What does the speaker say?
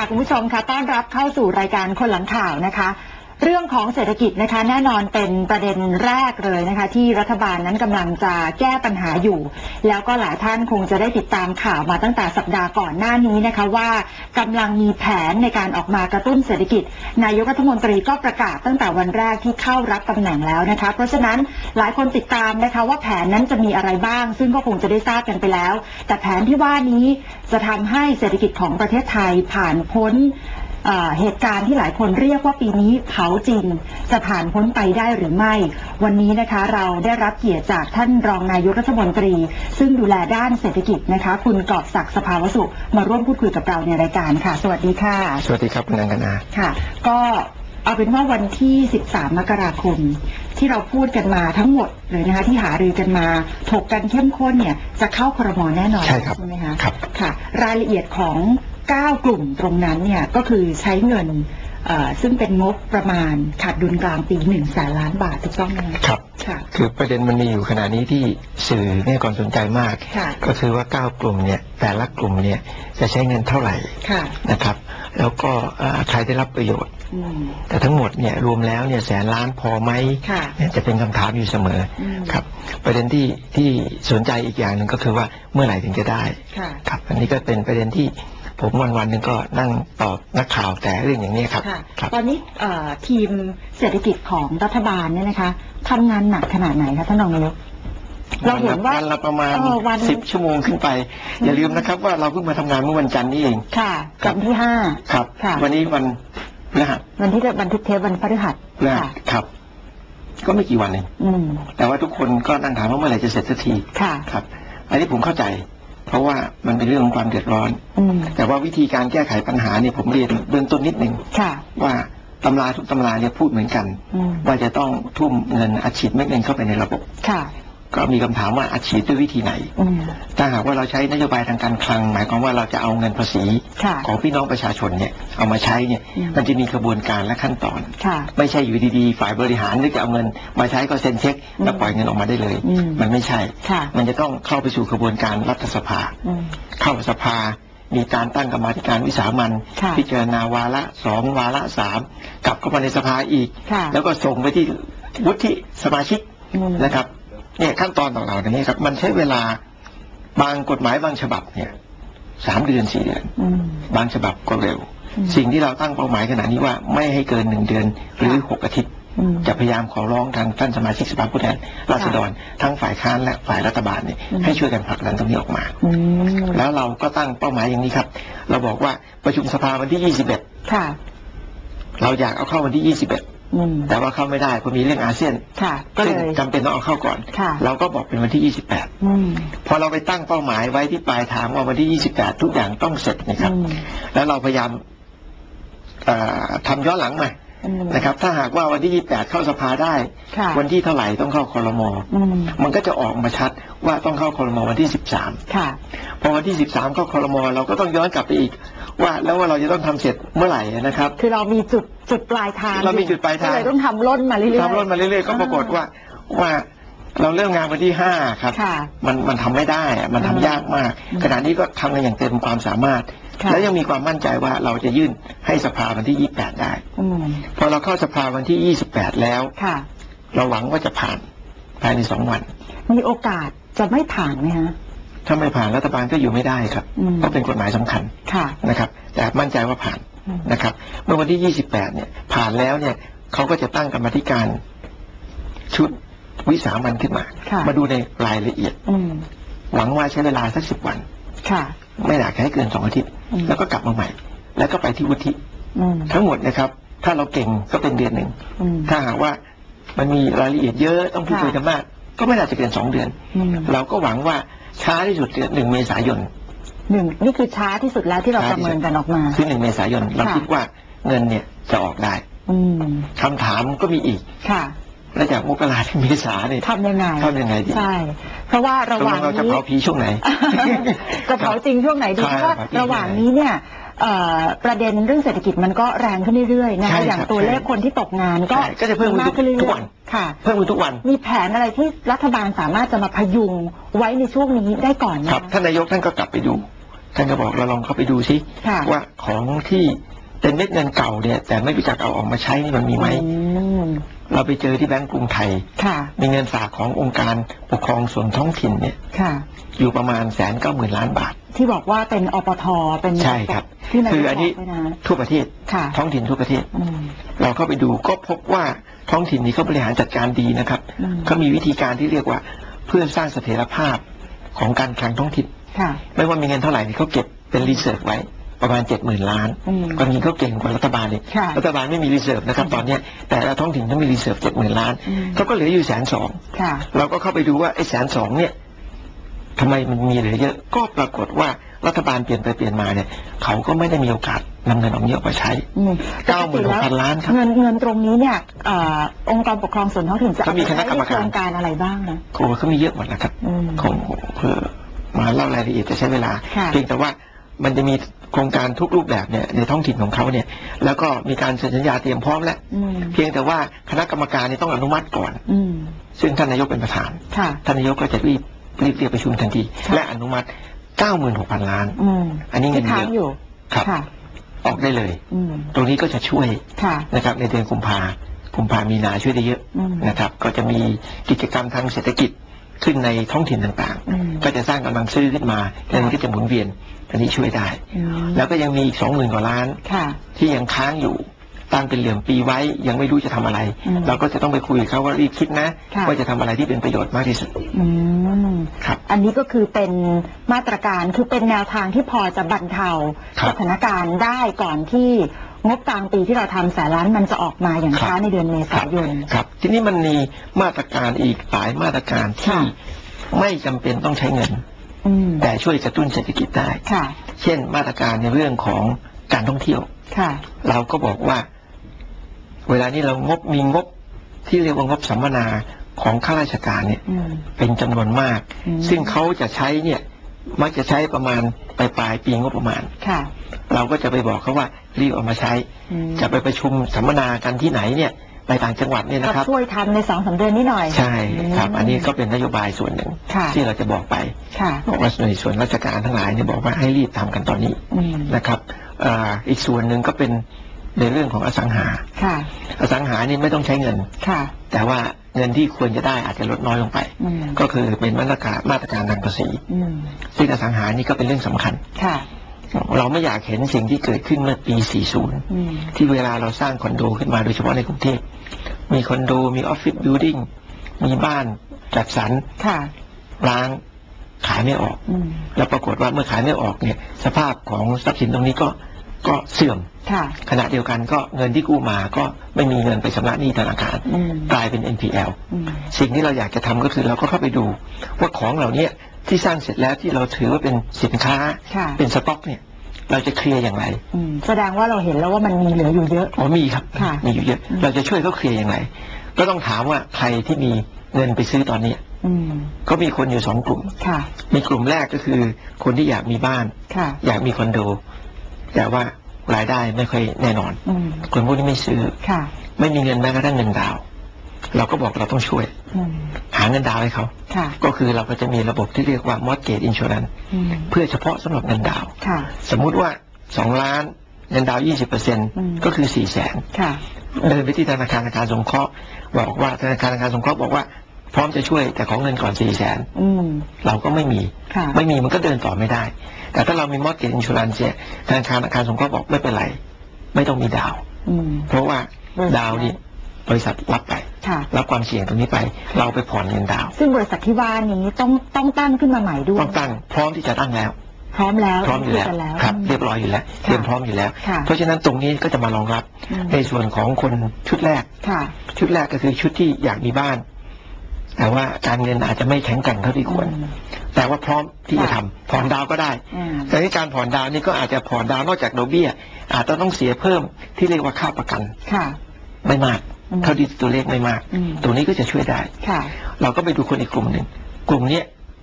ค่ะคุณผู้ชมค่ะต้อนรับเข้าสู่รายการคนหลังข่าวนะคะ เรื่องของเศรษฐกิจนะคะแน่นอนเป็นประเด็นแรกเลยนะคะ ที่รัฐบาลนั้นกำลังจะแก้ปัญหาอยู่ แล้วก็หลายท่านคงจะได้ติดตามข่าวมาตั้งแต่สัปดาห์ก่อนหน้านี้นะคะว่ากำลังมีแผนในการออกมากระตุ้นเศรษฐกิจ นายกรัฐมนตรีก็ประกาศตั้งแต่วันแรกที่เข้ารับตำแหน่งแล้วนะคะ เพราะฉะนั้นหลายคนติดตามนะคะว่าแผนนั้นจะมีอะไรบ้าง ซึ่งก็คงจะได้ทราบกันไปแล้ว แต่แผนที่ว่านี้จะทำให้เศรษฐกิจของประเทศไทยผ่านพ้น เอ่อเหตุการณ์ที่หลายคนเรียกว่าปีนี้เผาจริง จะผ่านพ้นไปได้หรือไม่ วันนี้นะคะเราได้รับเกียรติจากท่านรองนายกรัฐมนตรี ซึ่งดูแลด้านเศรษฐกิจนะคะ คุณกอบศักดิ์สภาวสุมาร่วมพูดคุยกับเราในรายการค่ะ สวัสดีค่ะ สวัสดีครับคุณนันกนาค่ะ ก็เอาเป็นว่าวันที่ 13 มกราคม ที่เราพูดกันมาทั้งหมดเลยนะคะที่หารือกันมาถกกันเข้มข้นเนี่ยจะเข้าครมแน่นอนใช่ครับใช่ไหมคะครับค่ะ รายละเอียดของ 9 กลุ่มตรงนั้นเนี่ยก็คือใช้เงินเอ่อซึ่งเป็นงบประมาณขาดดุลกลางปี1แสนล้านบาทถูกต้องไหมคะครับค่ะคือประเด็นมันมีอยู่ขณะนี้ที่สื่อให้ความสนใจมากค่ะก็คือว่า 9 กลุ่มเนี่ยแต่ละกลุ่มเนี่ยจะใช้เงินเท่าไหร่ค่ะนะครับ แล้วก็เอ่อใครได้รับประโยชน์อืมแต่ทั้งหมดเนี่ยรวมแล้วเนี่ยแสนล้านพอไหมค่ะเนี่ยจะเป็นคำถามอยู่เสมออืมครับ ประเด็นที่ที่สนใจอีกอย่างหนึ่งก็คือว่าเมื่อไหร่ถึงจะได้ค่ะครับ อันนี้ก็เป็นประเด็นที่ ผมวันวันๆหนึ่งก็นั่งตอบนักข่าวแต่เรื่องอย่างนี้ครับค่ะครับตอนนี้เอ่อทีมเศรษฐกิจของรัฐบาลเนี่ยนะคะทำงานหนักขนาดไหนคะท่านรองนายกเราเห็นว่าวันละประมาณเออวันสิบชั่วโมงขึ้นไป อย่าลืมนะครับ ว่าเราเพิ่งมาทำงานเมื่อวันจันทร์นี่เองค่ะครับวันที่ห้าครับค่ะวันนี้วันพฤหัสวันที่จะบันทึกเทปวันพฤหัสพฤหัสค่ะครับ ก็ไม่กี่วันเองอืมแต่ว่าทุกคนก็นั่งถามว่าเมื่อไหร่จะเสร็จสักทีค่ะครับ อันนี้ผมเข้าใจ เพราะว่ามันเป็นเรื่องของความเดือดร้อนอืมแต่ว่าวิธีการแก้ไขปัญหาเนี่ยผมเรียนเบื้องต้นนิดหนึ่งค่ะว่าตำราทุกตำราเนี่ยพูดเหมือนกันอืมว่าจะต้องทุ่มเงินอัดฉีดเม็ดเงินเข้าไปในระบบค่ะ ก็มีคำถามว่าอัดฉีดด้วยวิธีไหนอืมถ้าหากว่าเราใช้นโยบายทางการคลัง หมายความว่าเราจะเอาเงินภาษีค่ะของพี่น้องประชาชนเนี่ยเอามาใช้เนี่ยอืมมันจะมีกระบวนการและขั้นตอนค่ะไม่ใช่อยู่ดีๆ ฝ่ายบริหารนึกจะเอาเงินมาใช้ก็เซ็นเช็ค แล้วอืมปล่อยเงินออกมาได้เลยอืมมันไม่ใช่ค่ะมันจะต้องเข้าไปสู่กระบวนการรัฐสภาอืมเข้าสภามีการตั้งกรรมาธิการวิสามันค่ะพิจารณาวาระสองวาระสามกลับเข้ามาในสภาอีกค่ะแล้วก็ส่งไปที่วุฒิสมาชิกอืมนะครับ เนี่ยขั้นตอนต่างๆนี้ครับ มันใช้เวลาบางกฎหมายบางฉบับเนี่ยสามเดือนสี่เดือนอืมบางฉบับก็เร็วอืมสิ่งที่เราตั้งเป้าหมายขณะนี้ว่าไม่ให้เกินหนึ่งเดือนหรือค่ะหกอาทิตย์อืมจะพยายามขอร้องทางท่านสมาชิกสภาผู้แทนราษฎรทั้งฝ่ายค้านและฝ่ายรัฐบาลเนี่ยอืมให้ช่วยกันผลักดันตรงนี้ออกมาอืมแล้วเราก็ตั้งเป้าหมายอย่างนี้ครับ เราบอกว่าประชุมสภาวันที่ค่ะ21เราอยากเอาเข้าวันที่21อืม แต่ว่าเข้าไม่ได้เพราะมีเรื่องอาเซียนค่ะก็เลซึ่งยจำเป็นต้องเอาเข้าก่อนค่ะเราก็บอกเป็นวันที่อืม28 พอเราไปตั้งเป้าหมายไว้ที่ปลายทางว่าวันที่ 28 ทุกอย่างต้องเสร็จนะครับอืมแล้วเราพยายามเอ่อทำย้อนหลังมาอืมนะครับ ถ้าหากว่าวันที่ 28 เข้าสภาได้ค่ะวันที่เท่าไหร่ต้องเข้าคอรมออืมมันก็จะออกมาชัดว่าต้องเข้าคอรมอวันที่ 13ค่ะพอวันที่ 13 เข้าคอรมอเราก็ต้องย้อนกลับไปอีก ว่าแล้วว่าเราจะต้องทำเสร็จเมื่อไหร่นะครับ คือเรามีจุดจุดปลายทางเรามีจุดปลายทางก็เลยต้องทำล้นมาเรื่อยๆทำรถมาเรื่อยๆก็ปรากฏว่าว่าเราเริ่มงานวันที่5ครับค่ะมันมันทำไม่ได้อะมันทำอืมยากมากอืมขณะนี้ก็ทำกันอย่างเต็มความสามารถค่ะและยังมีความมั่นใจว่าเราจะยื่นให้สภาวันที่28ได้อืมพอเราเข้าสภาวันที่28แล้วค่ะเราหวังว่าจะผ่านภายในสองวัน มีโอกาสจะไม่ผ่านไหมฮะ ถ้าไม่ผ่านรัฐบาลก็อยู่ไม่ได้ครับอืมเพราะเป็นกฎหมายสำคัญค่ะนะครับ แต่มั่นใจว่าผ่านอืมนะครับ เมื่อวันที่ 28 เนี่ย ผ่านแล้วเนี่ยเขาก็จะตั้งกรรมาธิการชุดวิสามันขึ้นมาค่ะมาดูในรายละเอียดอืมหวังว่าใช้เวลาสักสิบวันค่ะไม่หนักให้เกินสองอาทิตย์อืมแล้วก็กลับมาใหม่ แล้วก็ไปที่วุฒิอืมทั้งหมดนะครับ ถ้าเราเก่งก็เป็นเดือนหนึ่งอืมถ้าหากว่ามันมีรายละเอียดเยอะต้องพูดค่ะคุยกันมาก ก็ไม่น่าจะเกินสองเดือนอืมเราก็หวังว่า ช้าที่สุดเดือนหนึ่งเมษายนหนึ่งนี่คือช้าที่สุดแล้วที่เราประเมินกันออกมาคือหนึ่งเมษายนเราค่ะคิดว่าเงินเนี่ยจะออกได้อืมคำถามก็มีอีกค่ะแล้วจากมกราถึงเมษาเนี่ยทำยังไงทำยังไงดีใช่ เพราะว่าระตกหลว่างงเราจะนี้เผาผีช่วงไหนจะเผาจริงช่วงไหนดีใช่เพราะว่าเผาจริงระหว่างนี้เนี่ยเอ่อ ประเด็นเรื่องเศรษฐกิจมันก็แรงขึ้นเรื่อยๆนะใช่คะครับอย่างตัวเลขคนที่ตกงานก็ใช่ก็จะเพิ่มมากขึ้นเรื่ทุกอวัยนๆค่ะ เพิ่มขึ้นทุกวัน มีแผนอะไรที่รัฐบาลสามารถจะมาพยุงไว้ในช่วงนี้ได้ก่อนไหมครับท่านนายกท่านก็กลับไปดูท่านก็บอกเราลองเข้าไปดูซิค่ะว่าของที่ เป็นเม็ดเงินเก่าเนี่ยแต่ไม่รู้จักเอาออกมาใช้นี่มันมีไหมอืมเราไปเจอที่แบงก์กรุงไทยค่ะมีเงินฝากขององค์การปกครองส่วนท้องถิ่นเนี่ยค่ะอยู่ประมาณแสนเก้าหมื่นล้านบาท ที่บอกว่าเป็นอปทเป็นใช่ครับที่นายกคืออันนี้บกด้วยนะทั่วประเทศค่ะท้องถิ่นทั่วประเทศอืมเราเข้าไปดูก็พบว่าท้องถิ่นนี้เขาบริหารจัดการดีนะครับอืมเขามีวิธีการที่เรียกว่าเพื่อสร้างเสถียรภาพของการคลังท้องถิ่นค่ะไม่ว่ามีเงินเท่าไหร่นี่เขาเก็บเป็นรีเซิร์ฟไว้ ประมาณเจ็ดหมื่นล้านอืมความจริงเขาเก่งกว่ารัฐบาลเลยค่ะรัฐบาลไม่มีรีเซิร์ฟนะครับตอนเนี้ยแต่ละท้องถิ่นเขามีรีเซิร์ฟเจ็ดหมื่นล้านอืมเขาก็เหลืออยู่แสนสองค่ะเราก็เข้าไปดูว่าไอ้แสนสองเนี่ยทำไมมันมีเหลือเยอะก็ปรากฏว่ารัฐบาลเปลี่ยนไปเปลี่ยนมาเนี่ยเขาก็ไม่ได้มีโอกาสนำเงินออกนี้ออกมาใช้อืมเก้าหมื่นหกพันล้านครับเงินเงินตรงนี้เนี่ยเอ่อองค์กรปกครองส่วนท้องถิ่นจะเขามีคณะกรรมการโครงการอะไรบ้างนะโอ้เขามีเยอะหมดนะครับอืมคงเพื่อมาเล่ารายละเอียดจะใช้เวลาค่ะเพียงแต่ว่ามันจะมี โครงการทุกรูปแบบเนี่ยในท้องถิ่นของเขาเนี่ย แล้วก็มีการเซ็นสัญญาเตรียมพร้อมแล้วอืมเพียงแต่ว่าคณะกรรมการเนี่ยต้องอนุมัติก่อนอืมซึ่ซึ่งท่านนายกเป็นประธานค่ะท่านนายกก็จะรีบรีบเรียกประชุมทันทีค่ะและอนุมัติ 96,000 ล้านอืมอันนี้เงินที่ค้าเยงอะอยู่ครับค่ะออกได้เลยอืมตรงนี้ก็จะช่วยค่ะนะครับในเดือนกุมภากุมภามีนาช่วยได้เยอะอืมนะครับ ก็จะมีกิจกรรมทางเศรษฐกิจ ขึ้นในท้องถิ่นต่างอืมๆก็จะสร้างกำลังซื้อขึ้นมาแล้วมันก็จะหมุนเวียนอันนี้ช่วยได้อืมแล้วก็ยังมีอีกสองหมื่นกว่าล้านค่ะที่ยังค้างอยู่ตั้งเป็นเหลี่ยมปีไว้ยังไม่รู้จะทำอะไรอืมเราก็จะต้องไปคุยกับเขาว่ารีบคิดนะค่ะว่าจะทำอะไรที่เป็นประโยชน์มากที่สุดอืมครับ อันนี้ก็คือเป็นมาตรการคือเป็นแนวทางที่พอจะบรรเทาครับสถานการณ์ได้ก่อนที่ งบกลางปีที่เราทำแสนล้านมันจะออกมาอย่างครับช้าในเดือนเมครัษาบยน ครับ ทีนี้มันมีมาตรการอีกหลายมาตรการที่ค่ะไม่จำเป็นต้องใช้เงินอืมแต่ช่วยกระตุ้นเศรษฐกิจได้ค่ะเช่นมาตรการในเรื่องของการท่องเที่ยวค่ะเราก็บอกว่า เวลานี้เรางบมีงบที่เรียกว่างบสัมมนาของข้าราชการเนี่ยอืมเป็นจำนวนมากอืมซึ่งเขาจะใช้เนี่ยมักจะใช้ประมาณปลายปลายๆปีงบประมาณค่ะเราก็จะไปบอกเขาว่า รีบเอามาใช้อืมจะไปประชุมสัมมนากันที่ไหนเนี่ยไปต่างจังหวัดเนี่ยก็นะครับช่วยทำในสองสามเดือนนี้หน่อย ใช่ครับมอันนี้ก็เป็นนโยบายส่วนหนึ่งค่ะที่เราจะบอกไปค่ะบอกว่าหน่วยส่วนราชการทั้งหลายเนี่ยบอกว่าให้รีบทำกันตอนนี้อืมนะครับอ่าอีกส่วนหนึ่งก็เป็นในเรื่องของอสังหาค่ะอสังหานี่ไม่ต้องใช้เงินค่ะ แต่ว่าเงินที่ควรจะได้อาจจะลดน้อยลงไปอืมก็คือเป็นมาตรการมาตรการทางภาษีอืมซึ่งอสังหานี่ก็เป็นเรื่องสำคัญค่ะ เราไม่อยากเห็นสิ่งที่เกิดขึ้นเมื่อปี 40อืมที่เวลาเราสร้างคอนโดขึ้นมาโดยเฉพาะในกรุงเทพ มีคอนโด มีออฟฟิศบิลดิ่ง มีบ้านจัดสรรค่ะร้างขายไม่ออกอืมแล้วปรากฏว่าเมื่อขายไม่ออกเนี่ย สภาพของทรัพย์สินตรงนี้ก็ก็เสื่อมค่ะขณะเดียวกันก็เงินที่กู้มาก็ไม่มีเงินไปชำระหนี้ธนาคารอืมกลายเป็น NPL อืมสิ่งที่เราอยากจะทำก็คือเราก็เข้าไปดูว่าของเหล่านี้ ที่สร้างเสร็จแล้วที่เราถือว่าเป็นสินค้า ค่ะ เป็นสต็อกเนี่ยเราจะเคลียร์อย่างไรอืมแสดงว่าเราเห็นแล้วว่ามันมีเหลืออยู่เยอะ อ๋อมีครับ ค่ะมีอยู่เยอะอืม เราจะช่วยเขาเคลียร์อย่างไร ก็ต้องถามว่าใครที่มีเงินไปซื้อตอนนี้อืมก็มีคนอยู่สองกลุ่ม ค่ะ มีกลุ่มแรกก็คือ คนที่อยากมีบ้าน ค่ะ อยากมีคอนโด แต่ว่ารายได้ไม่ค่อยแน่นอน อืมคนพวกนี้ไม่ซื้อ ค่ะ ไม่มีเงินแม้กระทั่งเงินดาวน์เราก็บอกเราต้องช่วย อืม หาเงินดาวน์ให้เขาค่ะก็คือเราก็จะมีระบบที่เรียกว่า mortgage insurance อืมเพื่อเฉพาะสำหรับเงินดาวน์ค่ะสมมุติว่าสองล้านเงินดาวยี่สิบเปอร์เซ็นอืมก็คือสี่แสนค่ะเดินไปที่ธนาคารอาคารสงเคราะห์บอกว่าธนาคารอาคารสงเคราะห์บอกว่าพร้อมจะช่วยแต่ของเงินก่อนสี่แสนอืมเราก็ไม่มีค่ะไม่มีมันก็เดินต่อไม่ได้ แต่ถ้าเรามีมอดเกตอินชูรันเนี่ยธนาคารอาคารสงเคราะห์บอกไม่เป็นไร ไม่ต้องมีดาวอืมเพราะว่าบริษัทดาวนี่บริษัทรับไป ค่ะรับความเสี่ยงตรงนี้ไป เราไปผ่อนเงินดาว ซึ่งบริษัทที่ว่านี้ต้องต้องตั้งขึ้นมาใหม่ด้วยต้องตั้งพร้อมที่จะตั้งแล้ว พร้อมแล้วพร้อมอยู่แล้วคุกันแล้วครับเรียบร้อยอยู่แล้วเตรียมพร้อมอยู่แล้วค่ะเพราะฉะนั้นตรงนี้ก็จะมารองรับอืมในส่วนของคนชุดแรกค่ะชุดแรกก็คือชุดที่อยากมีบ้าน แต่ว่าการเงินอาจจะไม่แข็งแกร่งเท่าที่ควรอืมแต่ว่าพร้อมที่จะค่ะทำผ่อนดาวก็ได้อืมแต่ที่การผ่อนดาวนี่ก็อาจจะผ่อนดาวนอกจากดอกเบี้ย อาจจะต้องเสียเพิ่มที่เรียกว่าค่าประกันค่ะไม่มากอืม เท่าที่ตัวเลขไม่มากอืมตรงนี้ก็จะช่วยได้ค่ะเราก็ไปดูคนอีกกลุ่มหนึ่งกลุ่มเนี้ย